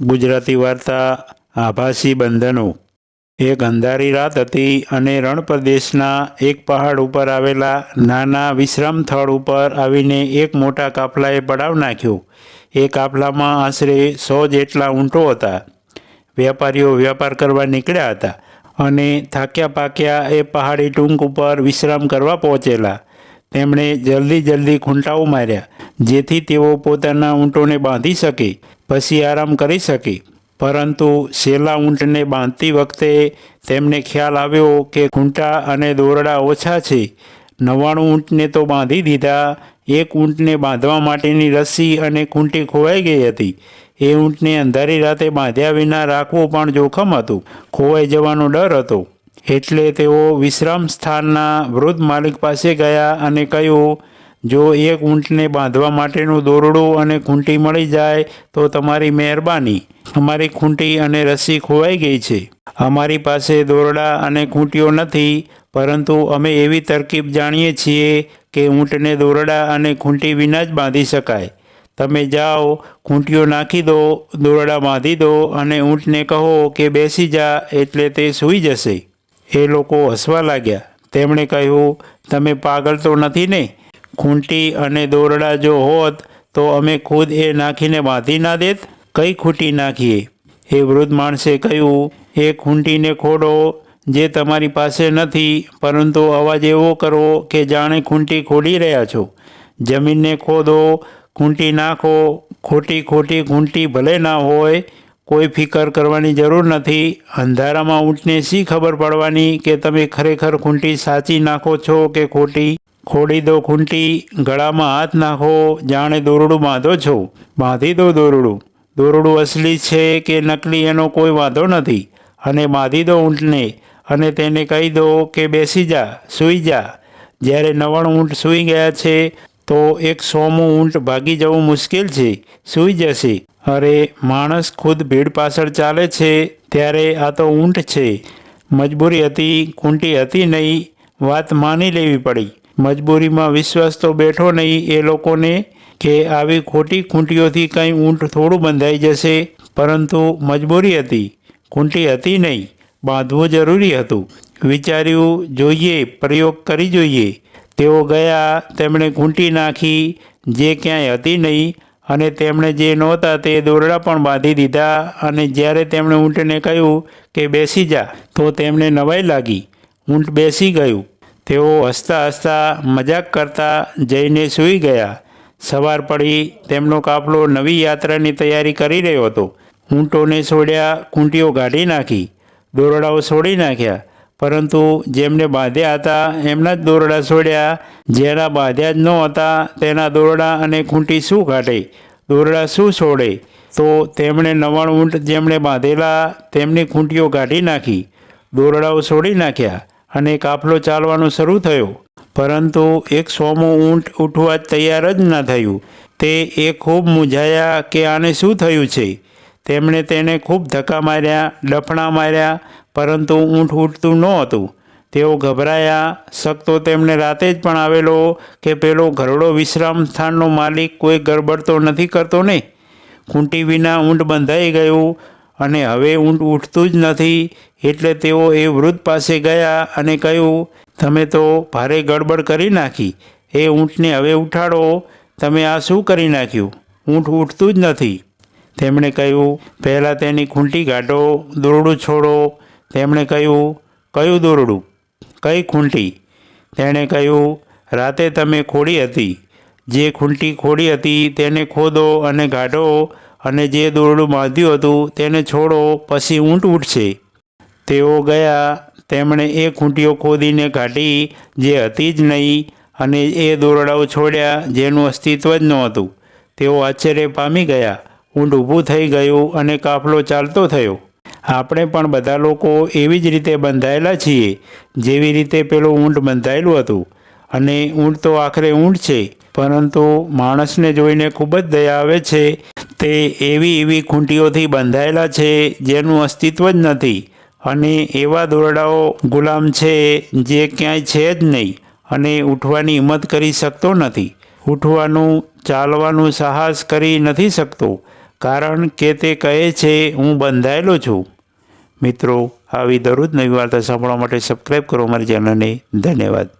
ગુજરાતી વાર્તા આભાસી બંધનો. એક અંધારી રાત હતી અને રણ પ્રદેશના એક પહાડ ઉપર આવેલા નાના વિશ્રામ સ્થળ ઉપર આવીને એક મોટા કાફલાએ પડાવ નાખ્યો. એ કાફલામાં આશરે સો જેટલા ઊંટો હતા. વેપારીઓ વ્યાપાર કરવા નીકળ્યા હતા અને થાક્યા પાક્યા એ પહાડી ટૂંક ઉપર વિશ્રામ કરવા પહોંચેલા. તેમણે જલ્દી જલ્દી ખૂંટાઓ માર્યા, જેથી તેઓ પોતાના ઊંટોને બાંધી શકે. પછી આરામ કરી શકે. પરંતુ શેલા ઊંટને બાંધતી વખતે તેમને ખ્યાલ આવ્યો કે ખૂંટા અને દોરડા ઓછા છે. નવ્વાણું ઊંટને તો બાંધી દીધા. એક ઊંટને બાંધવા માટેની રસ્સી અને ખૂંટી ખોવાઈ ગઈ હતી. એ ઊંટને અંધારી રાતે બાંધ્યા વિના રાખવું પણ જોખમ હતું. ખોવાઈ જવાનો ડર હતો. એટલે તેઓ વિશ્રામ સ્થાનના વૃદ્ધ માલિક પાસે ગયા અને કહ્યું જો એક ઊંટને બાંધવા માટેનું દોરડું અને ખૂંટી મળી જાય, તો તમારી મહેરબાની. અમારી ખૂંટી અને રસ્સી ખોવાઈ ગઈ છે. અમારી પાસે દોરડા અને ખૂંટીઓ નથી, પરંતુ અમે એવી તરકીબ જાણીએ છીએ કે ઊંટને દોરડા અને ખૂંટી વિના જ બાંધી શકાય. તમે જાઓ, ખૂંટીઓ નાખી દો, દોરડા બાંધી દો અને ઊંટને કહો કે બેસી જા, એટલે તે સૂઈ જશે. એ લોકો હસવા લાગ્યા. તેમણે કહ્યું, તમે પાગલ તો નથી ને? ખૂંટી અને દોરડા જો હોત, તો અમે ખુદ એ નાખીને બાંધી ના દેત. કઈ ખૂંટી નાખીએ? એ વૃદ્ધ માણસે કહ્યું, એ ખૂંટીને ખોડો, જે તમારી પાસે નથી, પરંતુ અવાજ એવો કરો કે જાણે ખૂંટી ખોડી રહ્યા છો. જમીનને ખોદો, ખૂંટી નાખો. ખોટી ખોટી ખૂંટી ભલે ના હોય, કોઈ ફિકર કરવાની જરૂર નથી. અંધારામાં ઊંટને શી ખબર પડવાની કે તમે ખરેખર ખૂંટી સાચી નાખો છો કે ખોટી? ખોડી દો ખૂંટી, ગળામાં હાથ નાખો, જાણે દોરડું બાંધો છો. બાંધી દો દોરડું. દોરડું અસલી છે કે નકલી એનો કોઈ વાંધો નથી. અને બાંધી દો ઊંટને, અને તેને કહી દો કે બેસી જા, સૂઈ જા. જ્યારે નવાણું ઊંટ સૂઈ ગયા છે, તો એક સોમું ઊંટ ભાગી જવું મુશ્કેલ છે, સૂઈ જશે. અરે, માણસ ખુદ ભીડ પાછળ ચાલે છે, ત્યારે આ તો ઊંટ છે. મજબૂરી હતી કુંટી હતી નહીં, વાત માની લેવી પડી. મજબૂરીમાં વિશ્વાસ તો બેઠો નહીં. એ લોકોને કે આવી ખોટી ખૂંટીઓથી કંઈ ઊંટ થોડું બંધાઈ જશે. પરંતુ મજબૂરી હતી. ખૂંટી હતી નહીં. બાંધવું જરૂરી હતું. વિચાર્યું જોઈએ, પ્રયોગ કરી જોઈએ. તેઓ ગયા, તેમણે ખૂંટી નાખી, જે ક્યાંય હતી નહીં અને તેમણે જે નહોતા તે દોરડા પણ બાંધી દીધા અને જ્યારે તેમણે ઊંટને કહ્યું કે બેસી જા, તો તેમને નવાઈ લાગી. ઊંટ બેસી ગયું. તેઓ હસતા હસતા મજાક કરતા જઈને સૂઈ ગયા. સવાર પડી તેમનો કાફલો નવી યાત્રાની તૈયારી કરી રહ્યો હતો. ઊંટોને છોડ્યા ખૂંટીઓ કાઢી નાખી, દોરડાઓ છોડી નાખ્યા. પરંતુ જેમને બાંધ્યા હતા, એમના જ દોરડા છોડ્યા. જેના બાંધ્યા જ ન હતા, તેના દોરડા અને ખૂંટી શું કાઢે? દોરડા શું છોડે? તો તેમણે નવાણું ઊંટ જેમણે બાંધેલા, તેમની ખૂંટીઓ કાઢી નાખી, દોરડાઓ છોડી નાખ્યા. અને કાફલો ચાલવાનું શરૂ થયો. પરંતુ એક સોમું ઊંટ ઉઠવા તૈયાર જ ન થયું. તે એ ખૂબ મૂંઝાયા કે આને શું થયું છે? તેમણે તેને ખૂબ ધક્કા માર્યા, ડફણા માર્યા, પરંતુ ઊંટ ઉઠતું નહોતું તેઓ ગભરાયા. શકતો તેમને રાતે જ પણ આવેલો કે પેલો ઘરડો વિશ્રામ સ્થાનનો માલિક કોઈ ગરબડતો નથી કરતો ને? ખૂંટી વિના ઊંટ બંધાઈ ગયું. અને હવે ઊંટ ઉઠતું જ નથી, એટલે તેઓ એ વૃદ્ધ પાસે ગયા અને કહ્યું, તમે તો ભારે ગડબડ કરી નાખી. એ ઊંટને હવે ઉઠાડો. તમે આ શું કરી નાખ્યું? ઊંટ ઉઠતું જ નથી. તેમણે કહ્યું, પહેલાં તેની ખૂંટી કાઢો, દોરડું છોડો. તેમણે કહ્યું, કયું દોરડું? કઈ ખૂંટી? તેણે કહ્યું, રાતે તમે ખોડી હતી. જે ખૂંટી ખોડી હતી તેને ખોદો અને કાઢો. અને જે દોરડું બાંધ્યું હતું તેને છોડો, પછી ઊંટ ઉઠશે તેઓ ગયા, તેમણે એ ખૂંટીઓ ખોદીને કાઢી, જે હતી જ નહીં, અને એ દોરડાઓ છોડ્યા, જેનું અસ્તિત્વ જ નહોતું. તેઓ આશ્ચર્ય પામી ગયા. ઊંટ ઊભું થઈ ગયું અને કાફલો ચાલતો થયો. આપણે પણ બધા લોકો એવી જ રીતે બંધાયેલા છીએ, જેવી રીતે પેલું ઊંટ બંધાયેલું હતું. અને ઊંટ તો આખરે ઊંટ છે, પરંતુ માણસને જોઈને ખૂબ જ દયા આવે છે તે એવી એવી ખૂંટીઓથી બંધાયેલા છે જેનું અસ્તિત્વ જ નથી. અને એવા દોરડાઓ ગુલામ છે જે ક્યાંય છે જ નહીં અને ઉઠવાની હિંમત કરી શકતો નથી. ઉઠવાનું, ચાલવાનું સાહસ કરી નથી શકતો, કારણ કે તે કહે છે, હું બંધાયેલો છું. મિત્રો, આવી દરરોજ નવી વાર્તા સાંભળવા માટે સબસ્ક્રાઈબ કરો મારી ચેનલને. ધન્યવાદ.